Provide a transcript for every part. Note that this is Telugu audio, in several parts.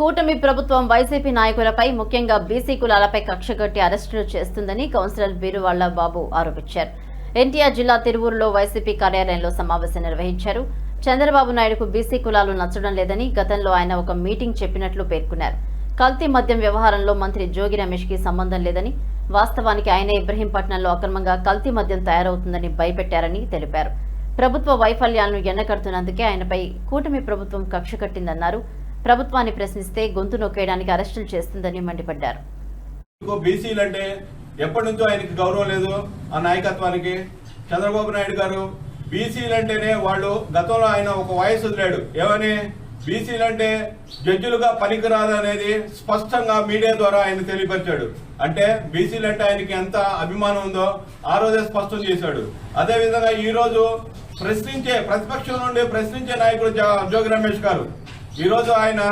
కూటమి ప్రభుత్వం వైసీపీ నాయకులపై ముఖ్యంగా బీసీ కులాలపై కక్షగట్టి అరెస్టులు చేస్తుందని కౌన్సిలర్ బీరువాళ్ళ బాబు ఆరోపించారు. ఎన్టీఆర్ జిల్లా తిరువూరులో వైసీపీ కార్యాలయంలో సమావేశం నిర్వహించారు. చంద్రబాబు నాయుడుకు బీసీ కులాలు నచ్చడం లేదని గతంలో ఆయన ఒక మీటింగ్ చెప్పినట్లు పేర్కొన్నారు. కల్తీ మద్యం వ్యవహారంలో మంత్రి జోగి రమేష్కి సంబంధం లేదని వాస్తవానికి ఆయనే ఇబ్రహీంపట్నంలో అక్రమంగా కల్తీ మద్యం తయారవుతుందని భయపెట్టారని తెలిపారు. ప్రభుత్వ వైఫల్యాలను ఎండకడుతున్నందుకే ఆయనపై కూటమి ప్రభుత్వం కక్ష కట్టిందన్నారు. ప్రభుత్వాన్ని ప్రశ్నిస్తే గొంతు నొక్కేయడానికి అరెస్టులు చేస్తుందని మండిపడ్డారు. ఇంకో బీసీలు అంటే ఎప్పటి నుంచో ఆయనకి గౌరవం లేదు ఆ నాయకత్వానికి. చంద్రబాబు నాయుడు గారు బీసీలు అంటేనే వాళ్ళు గతంలో ఆయన ఒక వాయిస్ వదిలాడు. ఏమని? బీసీలు అంటే జడ్జిలుగా పనికిరాదు అనేది స్పష్టంగా మీడియా ద్వారా ఆయన తెలియపరిచాడు. అంటే బీసీలు అంటే ఆయనకి ఎంత అభిమానం ఉందో ఆ రోజే స్పష్టం చేశాడు. అదేవిధంగా ఈరోజు ఈ రోజు ప్రశ్నించే ప్రతిపక్షం నుండి ప్రశ్నించే నాయకుడు జోగి రమేష్ గారు. ఈరోజు ఆయన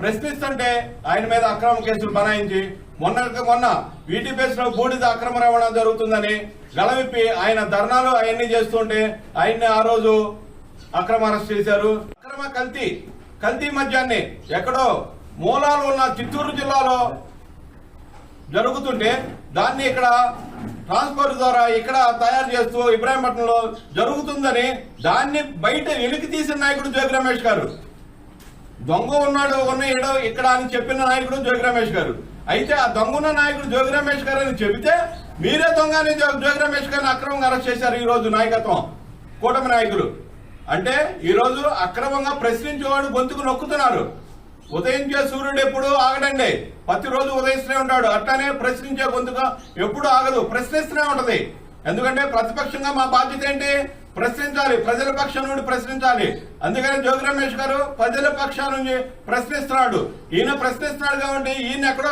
ప్రశ్నిస్తుంటే ఆయన మీద అక్రమ కేసులు బనాయించి మొన్న మొన్న వీటి బేస్లో బూడిద అక్రమ రవాణా జరుగుతుందని గలవిప్పి ఆయన ధర్నాలు అవన్నీ చేస్తుంటే ఆయన్ని ఆ రోజు అక్రమ అరెస్ట్ చేశారు. అక్రమ కల్తీ కల్తీ మద్యాన్ని ఎక్కడో మూలాలు ఉన్న చిత్తూరు జిల్లాలో జరుగుతుంటే దాన్ని ఇక్కడ ట్రాన్స్పోర్ట్ ద్వారా ఇక్కడ తయారు చేస్తూ ఇబ్రాహీంపట్నంలో జరుగుతుందని దాన్ని బయట వెలికి తీసిన నాయకుడు జోగి రమేష్ గారు. దొంగ ఉన్నాడు ఉన్న ఏడో ఇక్కడ అని చెప్పిన నాయకుడు జోగి రమేష్ గారు. అయితే ఆ దొంగ నాయకుడు జోగి రమేష్ గారు అని చెబితే మీరే దొంగ అని జోగి రమేష్ గారిని అక్రమంగా అరెస్ట్ చేశారు ఈ రోజు నాయకత్వం కూటమి నాయకులు. అంటే ఈరోజు అక్రమంగా ప్రశ్నించేవాడు గొంతుకు నొక్కుతున్నారు. ఉదయించే సూర్యుడు ఎప్పుడు ఆగడండి. ప్రతిరోజు ఉదయిస్తూనే ఉంటాడు. అట్లానే ప్రశ్నించే గొంతుగా ఎప్పుడు ఆగదు. ప్రశ్నిస్తూనే ఉంటది. ఎందుకంటే ప్రతిపక్షంగా మా బాధ్యత ఏంటి? ప్రశ్నించాలి ప్రజల పక్షం నుండి ప్రశ్నించాలి. అందుకని జోగి రమేష్ గారు ప్రజల పక్షం నుంచి ప్రశ్నిస్తున్నాడు. ఈయన ప్రశ్నిస్తున్నాడు కాబట్టి ఈయన ఎక్కడో